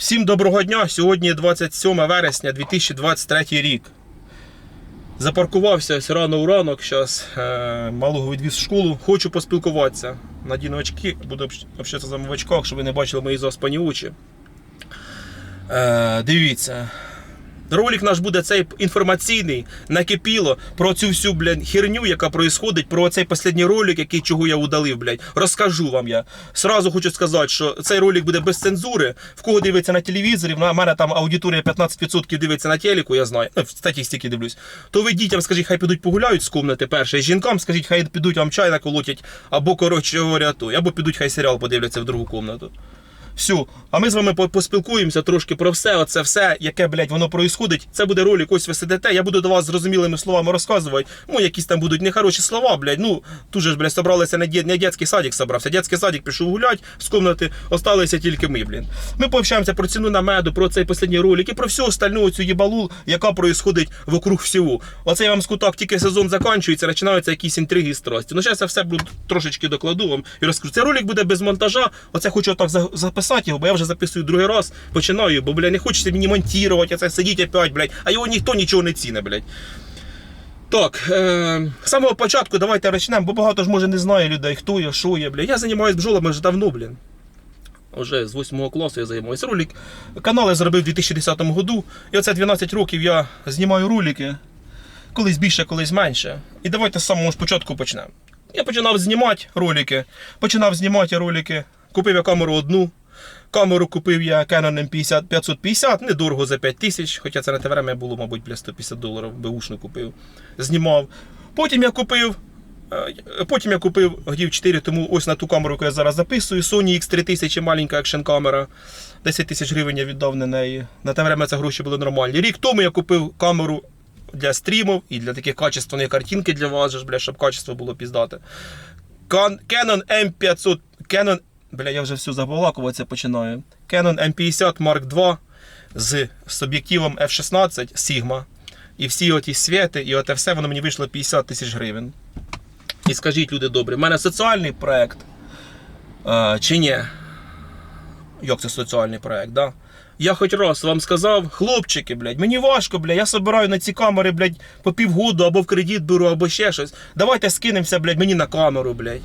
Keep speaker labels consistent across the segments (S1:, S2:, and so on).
S1: Всім доброго дня! Сьогодні 27 вересня 2023 рік. Запаркувався ось рано у ранок, зараз е, малого відвіз в школу. Хочу поспілкуватися. Надіну очки, буду общ- общатися з вами щоб ви не бачили мої заспані очі. Е, дивіться. Ролик наш буде цей інформаційний, накипіло про цю всю блядь, херню, яка происходить, про цей останній ролик, який чого я удалив, блядь. Розкажу вам я. Сразу хочу сказати, що цей ролик буде без цензури. В кого дивиться на телевізорі, в мене там аудиторія 15% дивиться на телеку, я знаю. Ну, в статистики дивлюсь. То ви дітям скажіть, хай підуть погуляють з комнати перше. Жінкам скажіть, хай підуть вам чай наколотять, або коротше говоря, то, або підуть, хай серіал подивляться в другу комнату. Все. А ми з вами по- поспілкуємося трошки про все, оце все, яке, блядь, воно происходить. Це буде ролик, ось ви сидите. Я буду до вас зрозумілими словами розказувати. Ну, якісь там будуть нехороші слова, блядь. Ну, тут же ж, блядь, собралися не, дє- не дитячий садик собрався. Дитячий садик пішов гулять з комнати, осталися тільки ми, блін. Ми пообщаємося про ціну на меду, про цей останній ролик і про всю остальну цю їбалу, яка происходить вокруг всього. Оце я вам скутак, тільки сезон закінчується, починаються якісь інтриги і страсті. Ну, зараз я все буду трошечки докладу вам і розкажу. Цей ролик буде без монтажа. Оце хочу так за- записати його, бо я вже записую другий раз, починаю, бо, бля, не хочеться мені монтувати, це сидіть опять, блядь, а його ніхто нічого не ціни, блядь. Так, е, з самого початку давайте почнемо, бо багато ж може не знає людей, хто я, що я, блядь. Я займаюся бджолами вже давно, блін. Уже з 8 класу я займаюся. Ролик. Канал я зробив у 2010 году. І оце 12 років я знімаю ролики. Колись більше, колись менше. І давайте з самого ж початку почнемо. Я починав знімати ролики. Починав знімати ролики. Купив я камеру одну. Камеру купив я Canon M50 550, недорого за 5 тисяч, хоча це на те время було, мабуть, бля 150 доларів, беушну купив. Знімав. Потім я купив. е, Потім я купив годів 4 тому ось на ту камеру, яку я зараз записую. Sony X3000, маленька екшн камера. 10 тисяч гривень я віддав на неї. На те время це гроші були нормальні. Рік тому я купив камеру для стрімів і для таких качественної картинки для вас, бля, щоб качество було піздате. Canon M500. Canon. Бля, я вже все забалакуватися починаю. Canon M50 Mark II з, з об'єктивом F16 Sigma. І всі оті світи, і оте все воно мені вийшло 50 тисяч гривень. І скажіть, люди добрі, в мене соціальний проект е, чи ні? Як це соціальний проект, да? Я хоч раз вам сказав, хлопчики, блядь, мені важко, блядь, я собираю на ці камери, блядь, по півгоду або в кредит беру, або ще щось. Давайте скинемося, блядь, мені на камеру, блядь.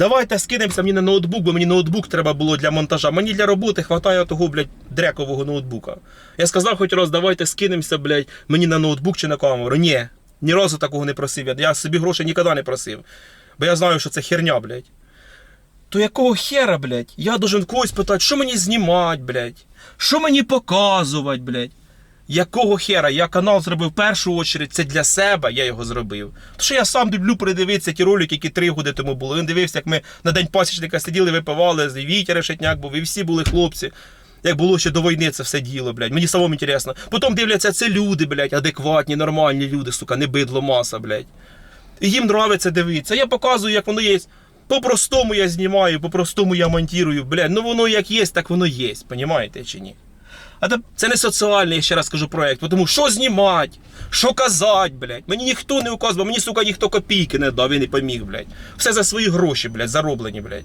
S1: Давайте скинемося мені на ноутбук, бо мені ноутбук треба було для монтажа. Мені для роботи хватає того, блядь, дрекового ноутбука. Я сказав хоч раз, давайте скинемося, блядь, мені на ноутбук чи на камеру. Ні, ні разу такого не просив. Я, я собі грошей ніколи не просив. Бо я знаю, що це херня, блядь. То якого хера, блядь? Я должен когось питати, що мені знімати, блядь? Що мені показувати, блядь? Якого хера? Я канал зробив в першу очередь, це для себе я його зробив. Тому що я сам люблю передивитися ті ролики, які три роки тому були. Він дивився, як ми на день пасічника сиділи, випивали, і Вітя Решетняк був, і всі були хлопці. Як було ще до війни це все діло, блядь. Мені самому інтересно. Потім дивляться, це люди, блядь, адекватні, нормальні люди, сука, не бидло маса, блядь. І їм нравиться дивитися. Я показую, як воно є. По-простому я знімаю, по-простому я монтую. Блядь, ну воно як є, так воно є, понімаєте чи ні? А це не соціальний, я ще раз кажу, проект. Тому що знімати, що казати, блядь. Мені ніхто не указував, мені, сука, ніхто копійки не дав і не поміг, блядь. Все за свої гроші, блядь, зароблені, блядь.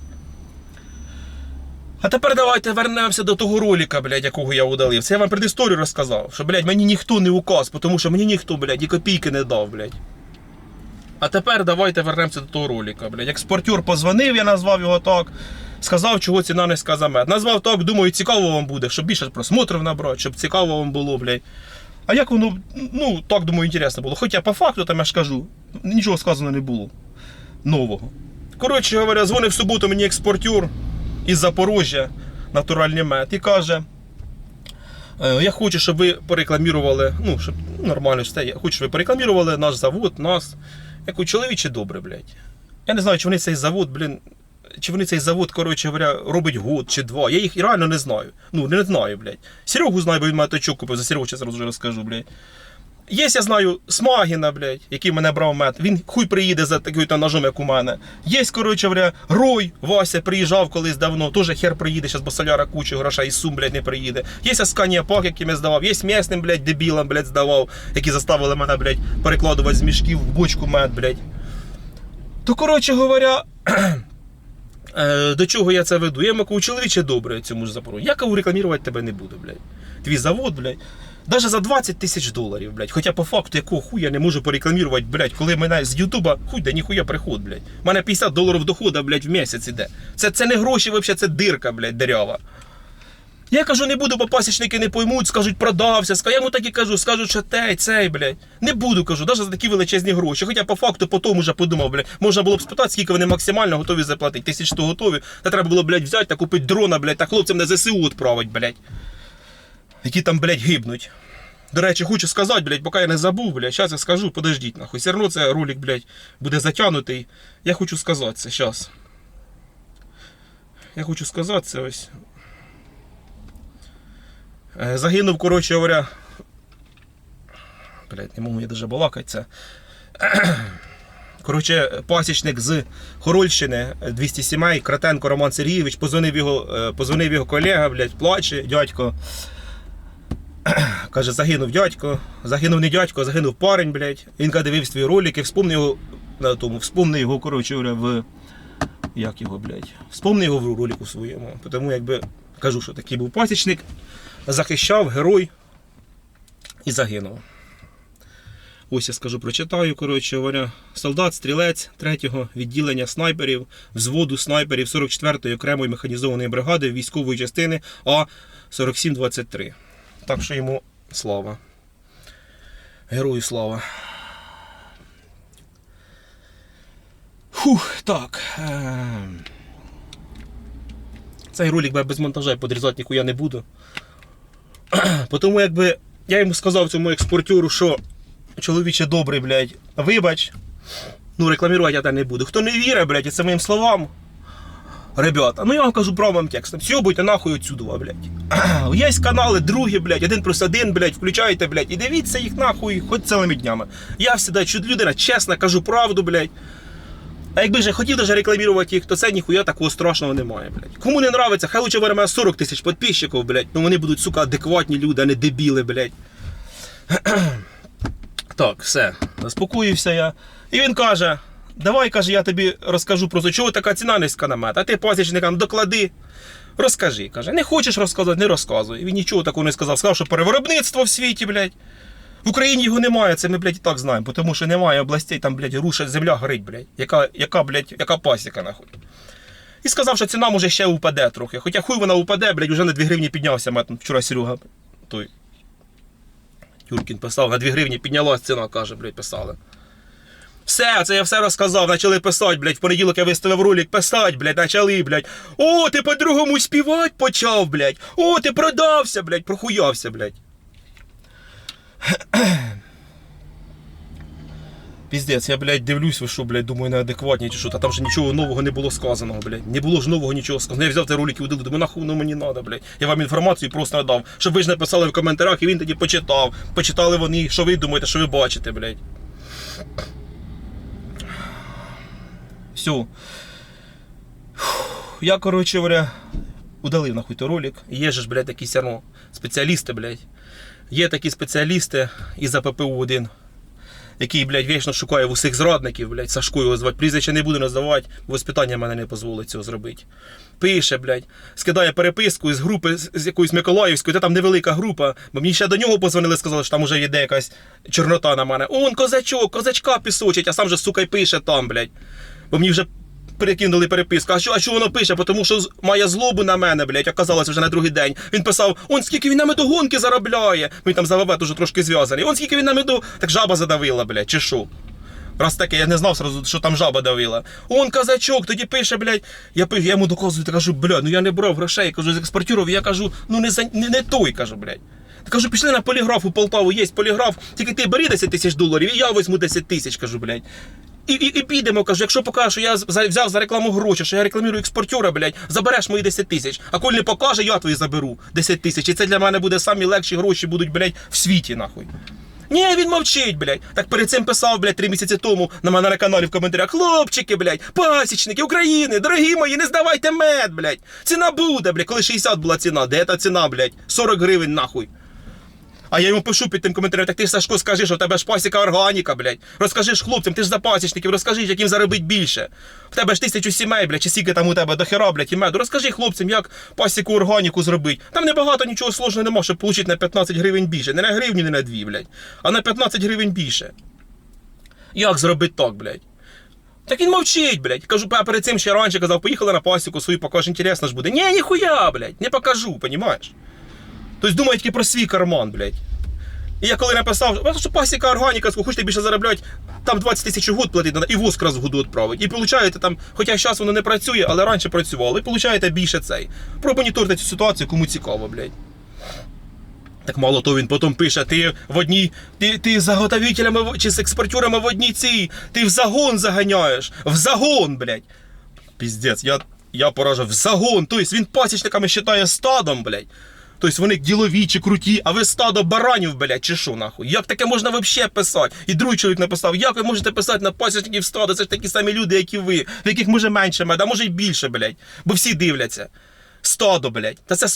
S1: А тепер давайте вернемося до того ролика, блядь, якого я удалив. Це я вам предісторію розказав, що, блядь, мені ніхто не указ, тому що мені ніхто, блядь, і копійки не дав, блядь. А тепер давайте вернемося до того ролика, блядь. Експортер позвонив, я назвав його так. Сказав, чого ціна низька за мед. Назвав так, думаю, цікаво вам буде, щоб більше просмотрів набрати, щоб цікаво вам було, блядь. А як воно, ну, так думаю, інтересно було. Хоча по факту там я ж кажу, нічого сказано не було нового. Коротше говоря, дзвонив в суботу мені експортер із Запорожжя, натуральний мед, і каже. «Е, Я хочу, щоб ви порекламірували, ну, щоб ну, нормально все. Я хочу, щоб ви порекламірували наш завод, нас. Я кажу, чоловіче добре, блядь. Я не знаю, чи вони цей завод, блін, чи вони цей завод, коротше говоря, робить год чи два. Я їх реально не знаю. Ну, не знаю, блядь. Серегу знаю, бо він мене точок купив, за Серегу зараз вже розкажу, блядь. Є, я знаю, Смагіна, блядь, який мене брав мед. Він хуй приїде за таким ножом, як у мене. Є, коротше, говоря, Рой, Вася приїжджав колись давно, теж хер приїде, зараз бо соляра грошей, із Сум, блядь, не приїде. Є Асканія Пак, яким я здавав, є м'ясним, блядь, дебілам, блядь, здавав, які заставили мене, блядь, перекладувати з мішків в бочку мед, блядь. То, коротше говоря, до чого я це веду? Я кажу, чоловіче добре цьому ж запору. Я кажу, рекламувати тебе не буду, блядь. Твій завод, блядь. Даже за 20 тисяч доларів, блядь. Хоча по факту якого хуя не можу порекламувати, блядь, коли мене з Ютуба хуй да ніхуя приход, блядь. У мене 50 доларів доходу, блядь, в місяць іде. Це, це не гроші, взагалі, це дирка, блядь, дерява. Я кажу, не буду, бо пасічники не поймуть, скажуть, продався. Я йому так і кажу, скажуть, що те, цей, блядь. Не буду, кажу, навіть за такі величезні гроші. Хоча по факту потім уже подумав, блядь, можна було б спитати, скільки вони максимально готові заплатити. Тисяч то готові. Та треба було, блядь, взяти та купити дрона, блядь, та хлопцям на ЗСУ відправити, блядь. Які там, блядь, гибнуть. До речі, хочу сказати, блядь, поки я не забув, блядь, зараз я скажу, подождіть, нахуй. Все одно це ролик, блядь, буде затягнутий. Я хочу сказати це, зараз. Я хочу сказати це ось. Е, Загинув, коротше говоря. Блять, не можу я даже балакати це. Коротше, пасічник з Хорольщини, е, 200 сімей, Кратенко Роман Сергійович, позвонив його, е, позвонив його колега, блядь, плаче, дядько. Каже, загинув дядько, загинув не дядько, загинув парень, блядь. Він каже, дивився твої ролики, вспомнив його на тому, вспомнив його, коротше, в. Як його, блядь? Вспомнив його в ролику своєму. Тому якби кажу, що такий був пасічник, захищав, герой і загинув. Ось я скажу, прочитаю, коротше говоря. Солдат, стрілець 3-го відділення снайперів, взводу снайперів 44-ї окремої механізованої бригади військової частини А4723. Так що йому слава. Герою слава. Фух, так. Цей ролик я без монтажа і подрізати ніхуя не буду. Тому якби я йому сказав цьому експортеру, що чоловіче добрий, блядь, вибач. Ну, рекламувати я так не буду. Хто не вірить, блядь, і це моїм словам. Ребята, ну я вам кажу правим текстом. Сьобуйте нахуй отсюда, блядь. Є канали другі, блядь, один плюс один, блядь, включайте, блядь, і дивіться їх нахуй, хоч цілими днями. Я чуд людина, чесно, кажу правду, блядь. А якби ж я хотів даже рекламувати їх, то це ніхуя такого страшного немає, блядь. Кому не нравиться, хай лучше бере 40 тисяч підписчиків, блядь. Ну вони будуть, сука, адекватні люди, а не дебіли, блядь. Так, все, заспокоївся я. І він каже: давай, каже, я тобі розкажу просто, чого така ціна низька на мед, а ти пасічникам доклади. Розкажи, каже, не хочеш розказувати, не розказуй. Він нічого такого не сказав. Сказав, що перевиробництво в світі, блядь. В Україні його немає, це ми, блядь, і так знаємо, тому що немає областей, там, блядь, руша, земля горить, блядь. Яка, яка, блядь, яка пасіка, нахуй. І сказав, що ціна може ще упаде трохи. Хоча хуй вона упаде, блядь, вже на 2 гривні піднявся. Мет, вчора Серега той Юркін писав, на 2 гривні піднялась ціна, каже, блядь, писали. Все, це я все розказав, почали писати, блядь, в понеділок я виставив ролик, писати, блядь, почали, блядь. О, ти по-другому співати почав, блядь. О, ти продався, блядь, прохуявся, блядь. Піздець, я, блядь, дивлюсь, ви що, блядь, думаю, неадекватні чи що, та там же нічого нового не було сказаного, блядь. Не було ж нового нічого сказаного. Я взяв ті ролики удалив, думаю, нахуй воно мені надо, блядь. Я вам інформацію просто надав, щоб ви ж написали в коментарях, і він тоді почитав. Почитали вони, що ви думаєте, що ви бачите, блядь. Все. Я, коротше говоря, удалив нахуй той ролик. Є ж, блядь, такі все спеціалісти, блядь. Є такі спеціалісти із АППУ-1, який, блядь, вічно шукає в усіх зрадників, блядь, Сашко його звати. Прізвище не буду називати, бо воспитання мене не дозволить цього зробити. Пише, блядь, скидає переписку із групи з з якоюсь Миколаївською, та там невелика група, бо мені ще до нього позвонили, сказали, що там уже йде якась чорнота на мене. Он козачок, козачка пісочить, а сам же, сука, й пише там, блядь. Бо мені вже перекинули переписку. А що, а що воно пише? Тому що має злобу на мене, блядь, оказалось вже на другий день. Він писав, он скільки він на медогонки заробляє. Він там за ВВ дуже трошки зв'язаний. Он скільки він на меду. Так жаба задавила, блядь, чи що? Раз таке, я не знав сразу, що там жаба давила. Он казачок, тоді пише, блядь. Я пишу, я йому доказую, та кажу, блядь, ну я не брав грошей. Кажу, з експортюров, я кажу, ну не, за, не, не той, кажу, блядь. Та кажу, пішли на поліграф у Полтаву, є поліграф, тільки ти бери 10 тисяч доларів, і я візьму 10 тисяч, кажу, блядь. І, і, і підемо, кажу, якщо покажеш, що я взяв за рекламу гроші, що я рекламую експортера, блядь, забереш мої 10 тисяч. А коли не покаже, я твої заберу 10 тисяч. І це для мене буде самі легші гроші будуть, блядь, в світі, нахуй. Ні, він мовчить, блядь. Так перед цим писав, блядь, три місяці тому на мене на каналі в коментарях. Хлопчики, блядь, пасічники України, дорогі мої, не здавайте мед, блядь. Ціна буде, блядь, коли 60 була ціна. Де та ціна, блядь? 40 гривень, нахуй. А я йому пишу під тим коментарем, так ти ж Сашко скажи, що в тебе ж пасіка органіка, блядь. Розкажи ж хлопцям, ти ж за пасічників, розкажи, як їм заробити більше. В тебе ж тисячу сімей, блядь, чи скільки там у тебе до хера, блядь, і меду. Розкажи хлопцям, як пасіку органіку зробити. Там небагато нічого сложного нема, щоб отримати на 15 гривень більше. Не на гривню, не на дві, блядь, а на 15 гривень більше. Як зробити так, блядь? Так він мовчить, блядь. Кажу, а перед цим ще раніше казав, поїхали на пасіку свою, покажеш, інтересно ж буде. Ні, ніхуя, блядь, не покажу, понімаєш? Тобто думає тільки про свій карман, блядь. І я коли написав, «Ну, що пасіка органіка, хочете більше заробляти, там 20 тисяч год платити і воск раз в году відправить. І получаєте там, хоча зараз воно не працює, але раніше працювало, і получаєте більше цей. Промоніторте цю ситуацію, кому цікаво, блядь. Так мало то він потім пише, ти в одній, ти, ти з заготовителями чи з експортерами в одній цій, ти в загон заганяєш, в загон, блядь. Піздець, я, я поражав, в загон, тобто він пасічниками вважає стадом, блядь. Тобто вони ділові чи круті, а ви стадо баранів, блядь, чи що нахуй? Як таке можна взагалі писати? І другий чоловік написав, як ви можете писати на пасічників стадо? Це ж такі самі люди, як і ви, в яких може менше меда, може й більше, блядь. Бо всі дивляться. Стадо, блядь. Та це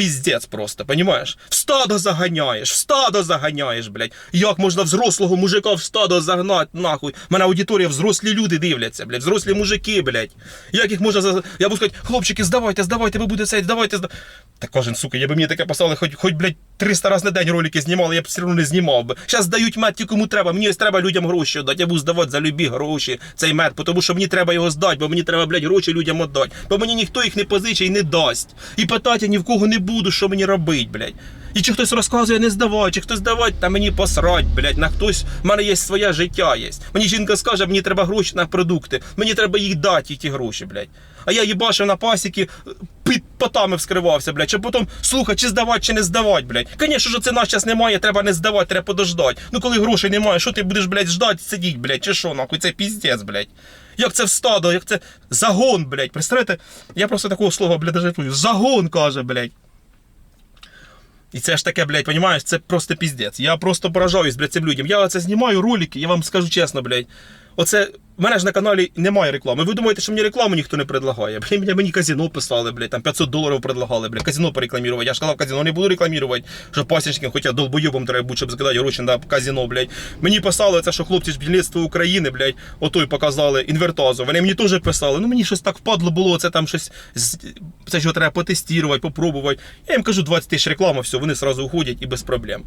S1: піздець просто, понімаєш? В стадо заганяєш, в стадо заганяєш, блядь. Як можна взрослого мужика в стадо загнати, нахуй? Мене аудиторія взрослі люди дивляться, блядь, взрослі мужики, блядь. Як їх можна за... Я буду сказати, хлопчики, здавайте, здавайте, ви будете цей, здавайте, здавайте. Та кожен, сука, я би мені таке писали, хоч, хоч, блядь, 300 разів на день ролики знімали, я б все одно не знімав би. Зараз дають мед ті, кому треба. Мені ось треба людям гроші дати. Я буду здавати за любі гроші цей мед, тому що мені треба його здати, бо мені треба, блядь, гроші людям віддати. Бо мені ніхто їх не позичить і не дасть. І питати ні в кого не буду, що мені робити, блядь. І чи хтось розказує, не здавай, чи хтось здавать, та мені посрать, блядь, на хтось, в мене є своє життя є. Мені жінка скаже, мені треба гроші на продукти, мені треба їх дати, ті гроші, блядь. А я їбашив на пасіки, під потами вскривався, блядь, щоб потім слухати, чи здавати, чи не здавати, блядь. Звісно, що ціна зараз немає, треба не здавати, треба подождати. Ну коли грошей немає, що ти будеш, блядь, ждати, сидіть, блядь, чи що, нахуй, це піздець, блядь. Як це в стадо, як це загон, блядь. Представляєте, я просто такого слова, блядь, не. Загон каже, блядь. І це ж таке, блядь, понімаєш, це просто піздець. Я просто поражаюсь, блядь, цим людям. Я це знімаю ролики, я вам скажу чесно, блядь. Оце в мене ж на каналі немає реклами. Ви думаєте, що мені рекламу ніхто не предлагає? Блядь, мені, мені казино писали, блядь, там 500 доларів предлагали, блядь, казино порекламувати. Я ж сказав, казино не буду рекламувати, що пасічникам, хоча долбойобом треба бути, щоб закидати гроші на казино, блядь. Мені писали це, що хлопці з бджільництва України, блядь, отой показали інвертазу. Вони мені теж писали. Ну мені щось так впадло було, це там щось це його треба потестувати, попробувати. Я їм кажу 20 тисяч реклами, все, вони одразу уходять і без проблем.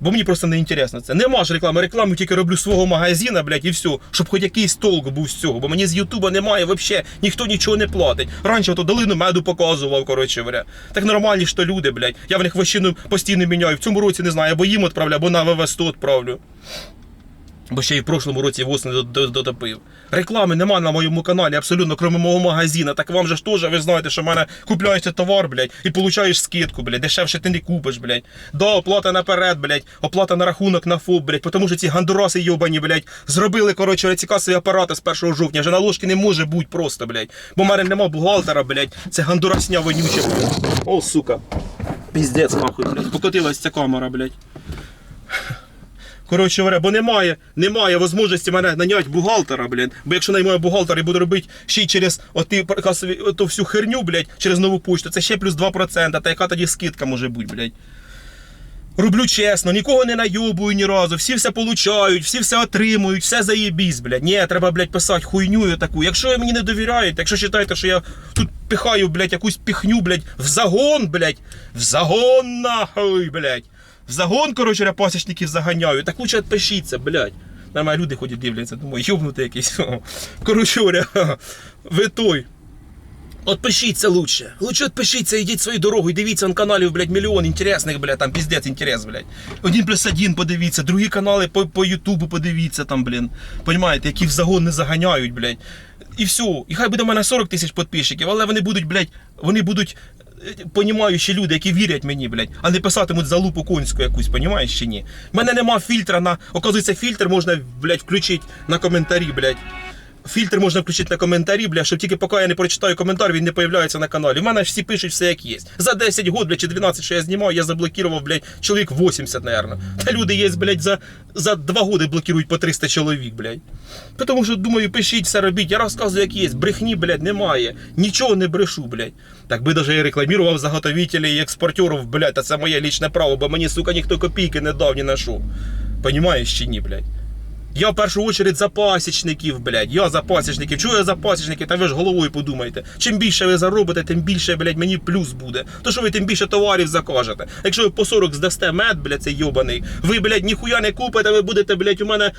S1: Бо мені просто не інтересно це. Нема ж реклами, рекламу тільки роблю свого магазина, блядь, і все, щоб хоч якийсь толк був з цього. Бо мені з Ютуба немає взагалі, ніхто нічого не платить. Раніше то долину меду показував, коротше говоря. Так нормальні ж то люди, блядь. Я в них вощину постійно міняю. В цьому році не знаю, або їм відправлю, або на ВВ 100 відправлю. Бо ще й в прошлому році восени до- до- дотопив. Реклами нема на моєму каналі, абсолютно, крім мого магазина. Так вам же ж теж, ви знаєте, що в мене купляєте товар, блядь, і получаєш скидку, блядь. Дешевше ти не купиш, блядь. Да, оплата наперед, блядь, оплата на рахунок на ФОП, блядь, тому що ці гандураси йобані, блядь, зробили, коротше, ці касові апарати з 1 жовтня. Вже наложки не може бути просто, блядь. Бо в мене нема бухгалтера, блядь. Це гандурасня вонюча, блядь. О, сука. Піздець, нахуй, блядь. Покотилась ця камера, блядь. Коротше говоря, бо немає, немає можливості мене наняти бухгалтера, блін. Бо якщо наймаю бухгалтера і буду робити ще й через касові, оту всю херню, блядь, через нову почту, це ще плюс 2%, та яка тоді скидка може бути, блядь. Роблю чесно, нікого не найобую ні разу, всі все получають, всі все отримують, все заєбісь, блядь. Ні, треба, блядь, писати хуйню таку. Якщо ви мені не довіряєте, якщо вважаєте, що я тут пихаю, блядь, якусь піхню, блядь, в загон, блядь, в загон нахуй, блядь. В загон, коротше, я пасічників заганяю. Так лучше відпишіться, блядь. Нормально люди ходять дивляться, думаю, йобнути якийсь. Коротше, говоря, ви той. Отпишіться лучше. Лучше отпишіться, йдіть свою дорогу і дивіться на каналів, блядь, мільйон інтересних, блядь, там піздець інтерес, блядь. Один плюс один подивіться, другі канали по, по Ютубу подивіться там, блін. Понімаєте, які в загон не заганяють, блядь. І все. І хай буде в мене 40 тисяч підписчиків, але вони будуть, блядь, вони будуть понімаючі люди, які вірять мені, блядь, а не писатимуть залупу конську якусь, понімаєш чи ні? У мене нема фільтра на. Оказується, фільтр можна, блядь, включити на коментарі, блядь. Фільтр можна включити на коментарі, бля, щоб тільки поки я не прочитаю коментар, він не появляється на каналі. У мене всі пишуть все як є. За 10 год, блядь, чи 12, що я знімаю, я заблокував, блядь, чоловік 80, наверное. Та люди є, блядь, за, за 2 годи блокують по 300 чоловік, блядь. Тому що, думаю, пишіть, все робіть. Я розказую, як є. Брехні, блядь, немає. Нічого не брешу, блядь. Так би даже і рекламував заготовителей і експортерів, блядь, та це моє лічне право, бо мені, сука, ніхто копійки не дав ні на що. Понімаєш чи ні, блядь? Я в першу очередь за пасічників, блядь. Я за пасічників. Чого я за? Та ви ж головою подумайте. Чим більше ви заробите, тим більше, блядь, мені плюс буде. То що ви тим більше товарів закажете. Якщо ви по 40 здасте мед, блядь, цей йобаний, ви, блядь, ніхуя не купите, ви будете, блядь, у мене.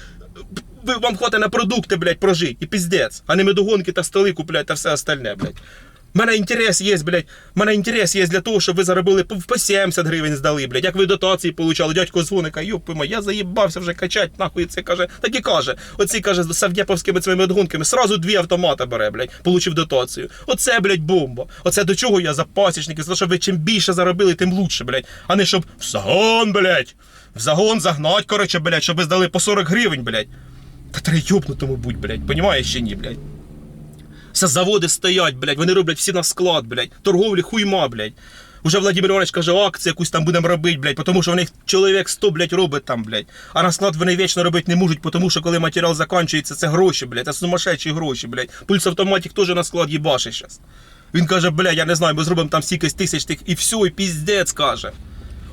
S1: Ви, вам хватить на продукти, блядь, прожити. І піздець. А не медогонки та столи купляти та все остальне, блядь. Мене інтерес є, блядь. Мене інтерес є для того, щоб ви заробили по, по 70 гривень здали, блядь. Як ви дотації получали, дядько дзвонить, каже, йопима, я заїбався вже качать, нахуй це каже. Так і каже. Оці каже, з савдяповськими цими відгонками, сразу дві автомата бере, блядь, получив дотацію. Оце, блядь, бомба. Оце до чого я за пасічники, за щоб ви чим більше заробили, тим лучше, блядь. А не щоб в загон, блядь. В загон загнать, коротше, блядь, щоб ви здали по 40 гривень, блядь. Та треба йобнутому будь, блядь, понімаєш чи ні, блядь? Все заводи стоять, блядь, вони роблять всі на склад, блядь. Торговлі хуйма, блядь. Уже Владимир Іванович каже, акцію якусь там будемо робити, блядь, тому що в них чоловік 100, блядь, робить там, блядь. А на склад вони вічно робити не можуть, тому що коли матеріал закінчується, це гроші, блядь, це сумасшедші гроші, блядь. Пульс автоматик теж на склад їбаше зараз. Він каже, блядь, я не знаю, ми зробимо там стільки тисяч тих і все, і піздець каже.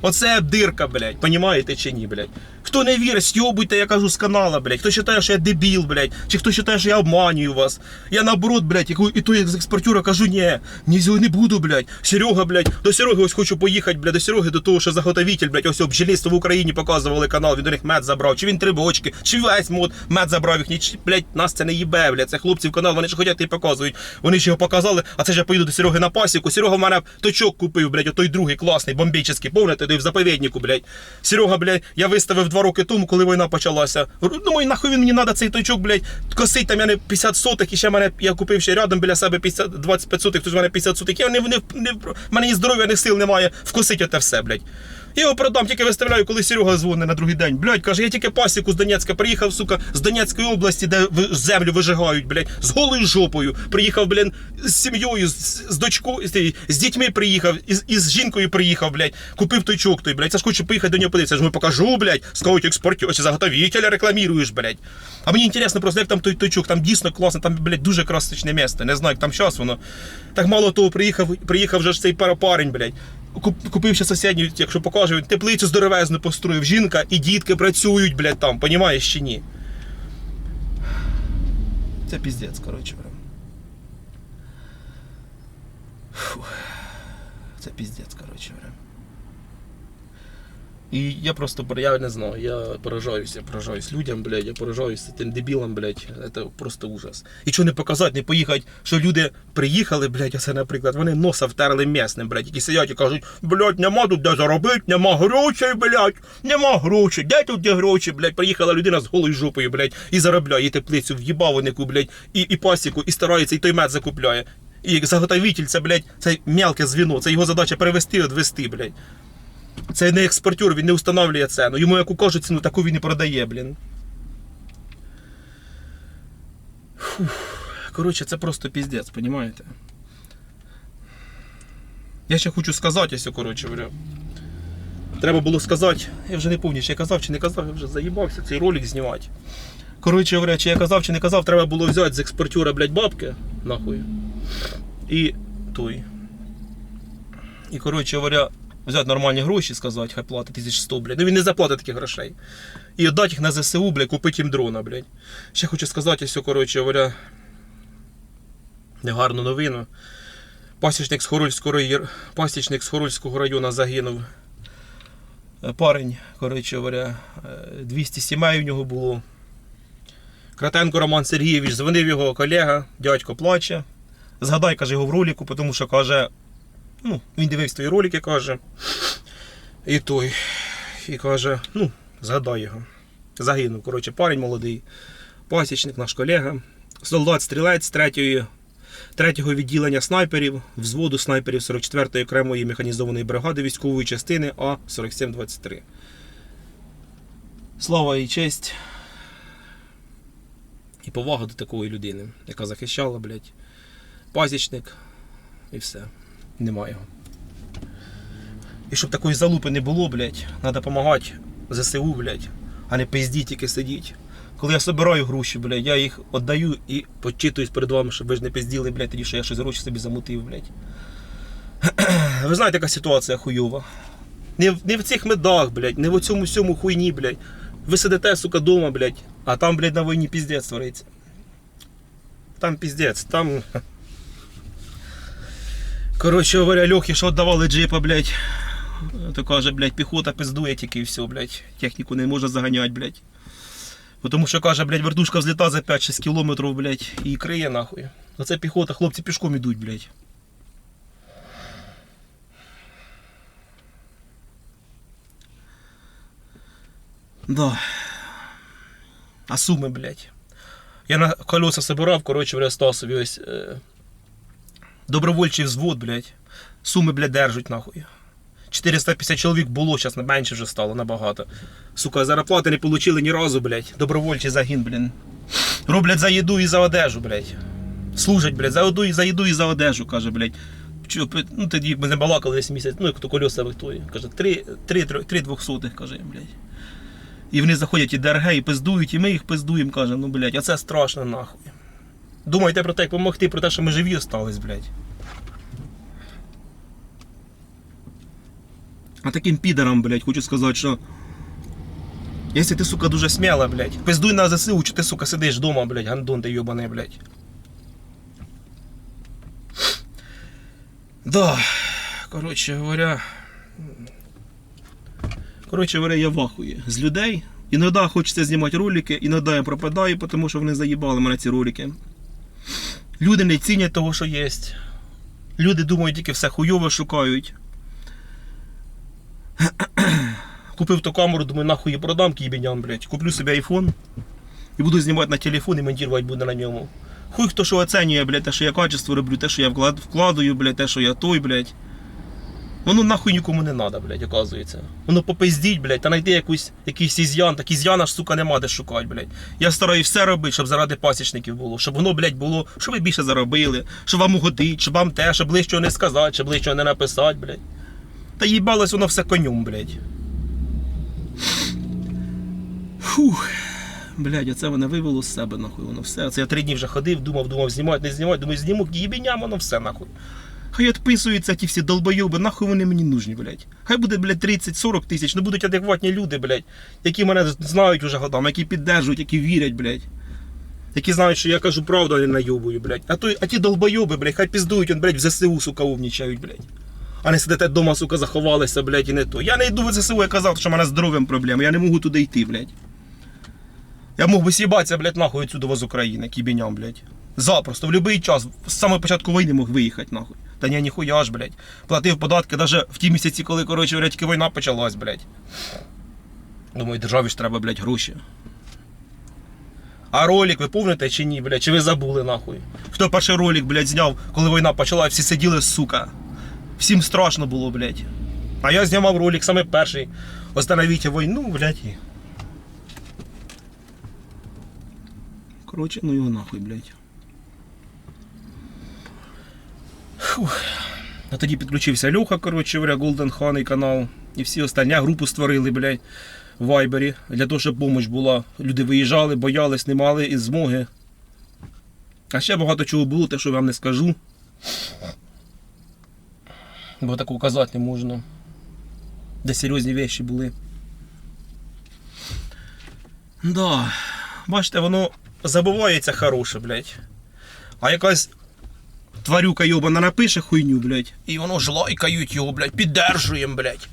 S1: Оце дирка, блядь, понімаєте чи ні, блядь? Хто не вірить, сьобуйте, я кажу, з канала, блядь. Хто вважає, що я дебіл, блядь, чи хто вважає, що я обманюю вас. Я наоборот, блядь, яку- і то як з експортера кажу, ні, ні, не буду, блядь. Серега, блядь, до Сереги ось хочу поїхати, блядь, до Сереги, до того, що заготовитель, блядь, ось обжилісто в Україні показували канал, він до них мед забрав, чи він три бочки, чи весь мод мед забрав їхній, чи, блядь, нас це не їбе, блядь, це хлопці в канал, вони ж хотять і показують. Вони ж його показали, а це ж я поїду до Сереги на пасіку. Серега в мене точок купив, блядь, отой другий класний, бомбічний, помните, той в заповіднику, блядь. Серега, блядь, я виставив два роки тому, коли війна почалася. Думаю, нахуй він мені треба цей точок, блядь, косить там я не 50 сотих, і ще мене, я купив ще рядом біля себе 50, 25 сотих, тут в мене 50 сотих. Я не, не, не, в мене ні здоров'я, ні сил немає вкосити оте все, блядь. Я його продам, тільки виставляю, коли Серега дзвонить на другий день. Блядь, каже, я тільки пасіку з Донецька приїхав, сука, з Донецької області, де землю вижигають, блядь, з голою жопою. Приїхав, блядь, з сім'єю, з, з дочкою, з, з дітьми приїхав, із, із жінкою приїхав, блядь, купив той чок той, блядь. Це ж хочу поїхати до нього подивитися. Я ж ми покажу, блядь, скажуть експортер, чи заготовителя рекламіруєш, блядь. А мені інтересно просто, як там той точок, там дійсно класно, там, блядь, дуже красочне місце. Не знаю, як там зараз воно. Так мало того, приїхав, приїхав вже ж цей парень, блядь. Куп- Купив ще сусідню, якщо покажу, він теплицю здоровезну построїв. Жінка і дітки працюють, блядь, там, понімаєш чи ні? Це піздець, коротше. Фу. Це піздець. І я просто, я не знаю, я поражаюся, поражаюсь людям, блядь, я поражаюся тим дебілам, блядь, це просто ужас. І що не показати, не поїхати, що люди приїхали, блядь, оце, наприклад, вони носа втерли м'ясним, блядь, які сидять і кажуть, блядь, нема тут де заробити, нема грошей, блядь, нема грошей, де тут де гроші, блядь, приїхала людина з голою жопою, блядь, і заробляє, і теплицю в їбавнику, блядь, і, і пасіку, і старається, і той мед закупляє. І заготовитель, це, блядь, це мелке звіно, це його задача перевести, відвести, блядь. Це не експортер, він не встановлює ціну. Йому яку кажуть ціну, таку він і продає, блін. Коротше, це просто піздець, понімаєте? Я ще хочу сказати, ось, коротше говоря. Треба було сказати, я вже не пам'ятаю, чи я казав, чи не казав, я вже заїбався цей ролик знімати. Коротше говоря, чи я казав, чи не казав, треба було взяти з експортера, блядь, бабки, нахуй. І той. І, коротше говоря, взяти нормальні гроші, сказати, хай платить 1100, блядь. Ну він не заплатить таких грошей. І віддати їх на ЗСУ, блядь, купити їм дрона, блядь. Ще хочу сказати, все, коротше говоря, негарну новину. Пасічник з Хорольського, рай- пасічник з Хорольського району загинув. Е, Парень, коротше говоря, е, 200 сімей у нього було. Кратенко Роман Сергійович дзвонив його колега, дядько плаче. Згадай, каже, його в ролику, тому що каже, ну, він дивився твої ролики, каже. І той. І каже, ну, згадай його. Загинув. Коротше, парень молодий, пасічник, наш колега, солдат-стрілець 3-ї, 3-го відділення снайперів, взводу снайперів 44-ї окремої механізованої бригади військової частини А4723. Слава і честь і повага до такої людини, яка захищала, блядь, пасічник і все. Немає. І щоб такої залупи не було, блядь, треба допомагати ЗСУ, блядь, а не пиздіть, тільки сидіть. Коли я собираю гроші, блядь, я їх віддаю і почитуюсь перед вами, щоб ви ж не пизділи, блядь, тоді що я щось гроші собі замутив, блядь. Ви знаєте, яка ситуація хуйова. Не, в- не в цих медах, блядь, не в цьому всьому хуйні, блядь. Ви сидите, сука, дома, блядь, а там, блядь, на війні піздець твориться. Там піздець, там. Коротше говоря, Льохи, що віддавали джипа, блядь. То каже, блядь, піхота пиздує тільки і все, блядь. Техніку не може заганяти, блядь. Тому що каже, блядь, вертушка взліта за 5-6 кілометрів, блядь, і криє нахуй. Оце піхота, хлопці пішком ідуть, блядь. Да. А суми, блядь. Я на колеса собирав, коротше, в Стасові ось. Е, добровольчий взвод, блядь. Суми, блядь, держать нахуй. 450 чоловік було, зараз менше вже стало набагато. Сука, зарплати не получили ні разу, блядь. Добровольчий загін, блін. Роблять за їду і за одежу, блядь. Служать, блядь, за їду, і- за їду і за одежу, каже, блядь. Ну тоді ми не балакали десь місяць, ну як то колеса вихтує. Каже, три, три, три, три двохсотих, каже, блядь. І вони заходять і ДРГ, і пиздують, і ми їх пиздуємо, каже, ну блядь, а це страшно нахуй. Думайте про те, як допомогти, про те, що ми живі остались, блядь. А таким підерам, блядь, хочу сказати, що. Якщо ти, сука, дуже сміла, блядь, пиздуй на ЗСУ, чи ти, сука, сидиш вдома, блядь, гандон ти йобаний, блядь. Да. Коротше говоря. Коротше говоря, я вахую з людей. Іноді хочеться знімати ролики, іноді я пропадаю, тому що вони заїбали мене ці ролики. Люди не цінять того, що є. Люди думають, тільки все хуйове шукають. Купив ту камеру, думаю, нахуй її продам кібіням, блядь. Куплю собі айфон і буду знімати на телефон і монтувати буду на ньому. Хуй хто що оцінює, блядь, те, що я качество роблю, те, що я вклад- вкладаю, блядь, те, що я той, блядь. Воно нахуй нікому не треба, блядь, оказується. Воно попиздіть, блядь, та знайти якусь, якийсь ізян, так ізяна ж, сука, нема де шукати, блядь. Я стараюсь все робити, щоб заради пасічників було, щоб воно, блядь, було, щоб ви більше заробили, щоб вам угодить, щоб вам те, щоб лишнього не сказати, щоб лишнього не написати, блядь. Та їбалось воно все конем, блядь. Фух. Блядь, оце мене вивело з себе, нахуй, воно все. Це я три дні вже ходив, думав, думав, знімати, не знімати, думаю, зніму їбіням, воно все, нахуй. Хай відписуються ті всі долбойоби, нахуй вони мені нужні, блядь. Хай буде, блядь, 30-40 тисяч, ну будуть адекватні люди, блядь, які мене знають уже годами, які піддержують, які вірять, блядь. Які знають, що я кажу правду, а не найобую, блядь. А, то, а ті долбойоби, блядь, хай піздують, он, блядь, в ЗСУ, сука, умнічають, блядь. А не сидите вдома, сука, заховалися, блядь, і не то. Я не йду в ЗСУ, я казав, що в мене здоров'ям проблеми, я не можу туди йти, блядь. Я мог би с'їбатися, блядь, нахуй отсюди з України, кібіням, блядь. Запросто, в будь-який час, з самого початку війни мог виїхати, нахуй. Та ні, ніхуя ж, блядь. Платив податки навіть в ті місяці, коли, коротше, говоря, війна почалась, блядь. Думаю, державі ж треба, блядь, гроші. А ролик ви помните чи ні, блядь? Чи ви забули нахуй? Хто перший ролик, блядь, зняв, коли війна почала, всі сиділи, сука. Всім страшно було, блядь. А я знімав ролик саме перший. Остановіть війну, блядь. Коротше, ну його нахуй, блядь. Фух. А тоді підключився Льоха, коротше Honey канал. І всі останні групу створили, блядь, в Вайбері. Для того, щоб допомога була. Люди виїжджали, боялись, не мали і змоги. А ще багато чого було, те, що я вам не скажу. Бо так указати не можна. Де серйозні речі були. Да. Бачите, воно забувається хороше, блядь. А якась тварюка йобана напише хуйню, блядь. І воно ж лайкають його, блядь. Піддержуєм, блядь.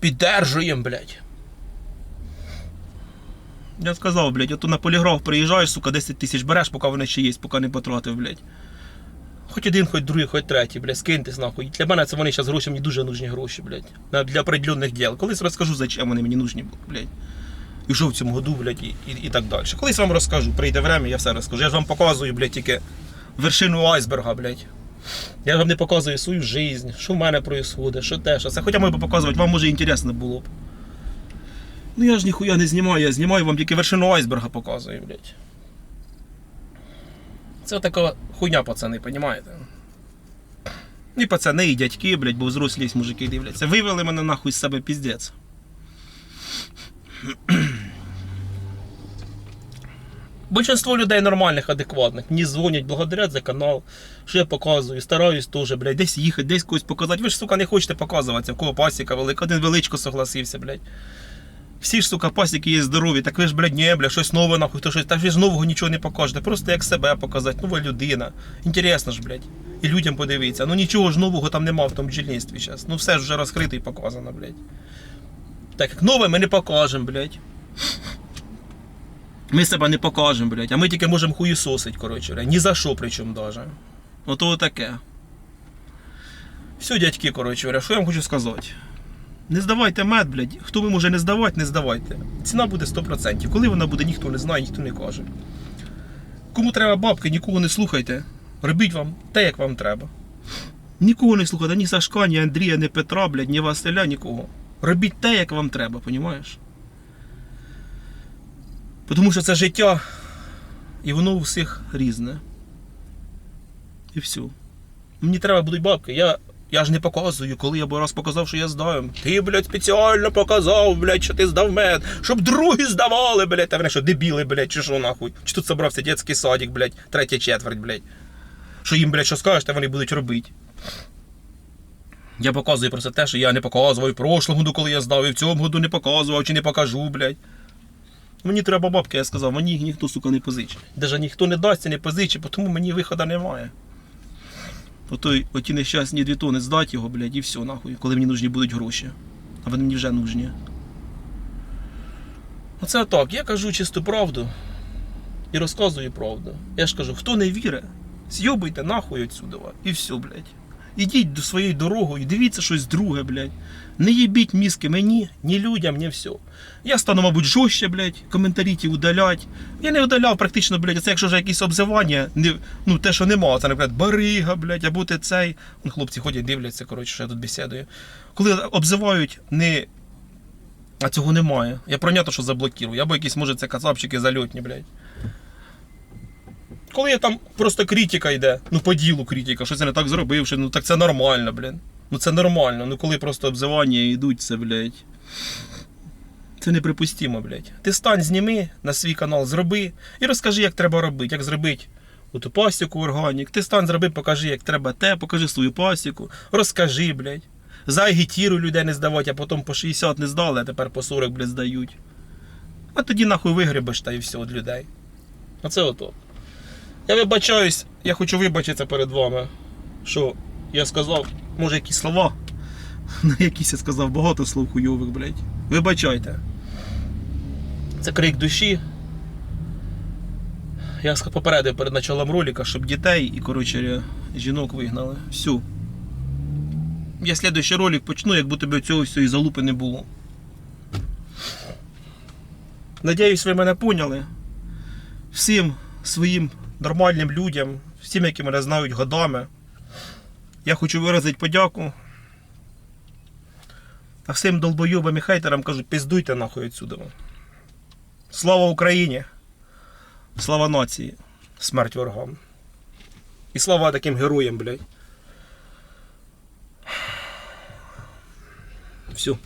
S1: Піддержуєм, блядь. Я сказав, блядь, ото на поліграф приїжджаєш, сука, 10 тисяч береш, поки вони ще є, поки не потратив, блядь. Хоч один, хоч другий, хоч третій, блядь, скиньтесь нахуй. Для мене це вони зараз гроші, мені дуже нужні гроші, блядь. Для определенних діл. Колись розкажу, зачем вони мені нужні блядь. І що в цьому году, блядь, і, і, і так далі. Колись вам розкажу, прийде время, я все розкажу. Я ж вам показую, блядь, тільки вершину айсберга, блядь. Я вам не показую свою жизнь, що в мене відбувається, що те, що це. Хоча маю би показувати, вам може інтересно було б. Ну я ж ніхуя не знімаю, я знімаю вам тільки вершину айсберга показую, блядь. Це така хуйня, пацани, понімаєте? І пацани, і дядьки, блядь, бо взрослі мужики дивляться. Вивели мене нахуй з себе піздець. Большинство людей нормальних, адекватних. Мені дзвонять, благодарять за канал, що я показую, стараюсь теж, блядь, десь їхати, десь когось показати. Ви ж, сука, не хочете показуватися, в кого пасіка велика, один величко согласився, блядь. Всі ж, сука, пасіки є здорові, так ви ж, блядь, ні, бля, щось нове, нахуй, то щось, так ви ж нового нічого не покажете, просто як себе показати, нова людина. Інтересно ж, блядь. І людям подивитися. Ну нічого ж нового там нема в тому бджільництві зараз. Ну все ж вже розкрито і показано, блядь. Так як нове ми не покажемо, блядь. Ми себе не покажемо, блядь, а ми тільки можемо хуїсосить, коротше. Ні за що причому даже. Ото таке. Все, дядьки, коротше, що я вам хочу сказати. Не здавайте мед, блядь. Хто ви може не здавати, не здавайте. Ціна буде 100%. Коли вона буде, ніхто не знає, ніхто не каже. Кому треба бабки, нікого не слухайте. Робіть вам те, як вам треба. Нікого не слухайте, ні Сашка, ні Андрія, ні Петра, блядь, ні Василя, нікого. Робіть те, як вам треба, понімаєш? Тому що це життя, і воно у всіх різне. І все. Мені треба будуть бабки. Я, я ж не показую, коли я б раз показав, що я здаю. Ти, блядь, спеціально показав, блядь, що ти здав мед, щоб другі здавали, блядь. Та вони що, дебіли, блядь, чи що нахуй? Чи тут собрався дитячий садик, блядь, третя четверть, блядь. Що їм, блядь, що скажеш, те вони будуть робити. Я показую просто те, що я не показував і в прошлому году, коли я здав, і в цьому году не показував, чи не покажу, блядь. Мені треба бабки, я сказав, мені їх ніхто, сука, не позичить. Даже ніхто не дасть не позичить, тому мені виходу немає. Ото оті нещасні дві тони здать його, блядь, і все, нахуй, коли мені нужні будуть гроші. А вони мені вже нужні. Оце так, я кажу чисту правду і розказую правду. Я ж кажу, хто не вірить, зйобуйте нахуй отсюда. І все, блядь. Ідіть до своєю дорогою, дивіться щось друге, блядь. Не їбіть мізки мені, ні людям, ні все. Я стану, мабуть, жорстче, блядь, коментарі ті удалять. Я не удаляв практично, блядь, це якщо вже якісь обзивання, не, ну те, що нема, це, наприклад, барига, блядь, або ти цей. Вон хлопці ходять, дивляться, коротше, що я тут бесідую. Коли обзивають не. А цього немає. Я прийнято, що заблокірую. Або якісь, може, це кацапчики зальотні, блядь. Коли там просто критика йде, ну по ділу критика, щось я не так зробив, що, ну так це нормально, блін. Ну це нормально. Ну коли просто обзивання йдуть, це, блядь. Це неприпустимо, блядь. Ти стань, зніми на свій канал, зроби і розкажи, як треба робити, як зробити оту пасіку органік. Ти стань, зроби, покажи, як треба те, покажи свою пасіку, розкажи, блядь. Заагітіруй людей не здавати, а потім по 60 не здали, а тепер по 40, блядь, здають. А тоді нахуй вигребеш та і все від людей. Оце ото. Я вибачаюсь, я хочу вибачитися перед вами, що я сказав, може, якісь слова. На якісь я сказав багато слов хуйових, блядь. Вибачайте. Це крик душі. Я попередив перед началом ролика, щоб дітей і, коротше, жінок вигнали. Всю. Я слідуючий ролик почну, як будто би цього всього залупи не було. Надіюсь, ви мене поняли. Всім своїм нормальним людям, всім, які мене знають годами. Я хочу виразити подяку. А всім долбойобам і хейтерам кажу, піздуйте нахуй відсюди. Слава Україні! Слава нації! Смерть ворогам! І слава таким героям, блядь. Все.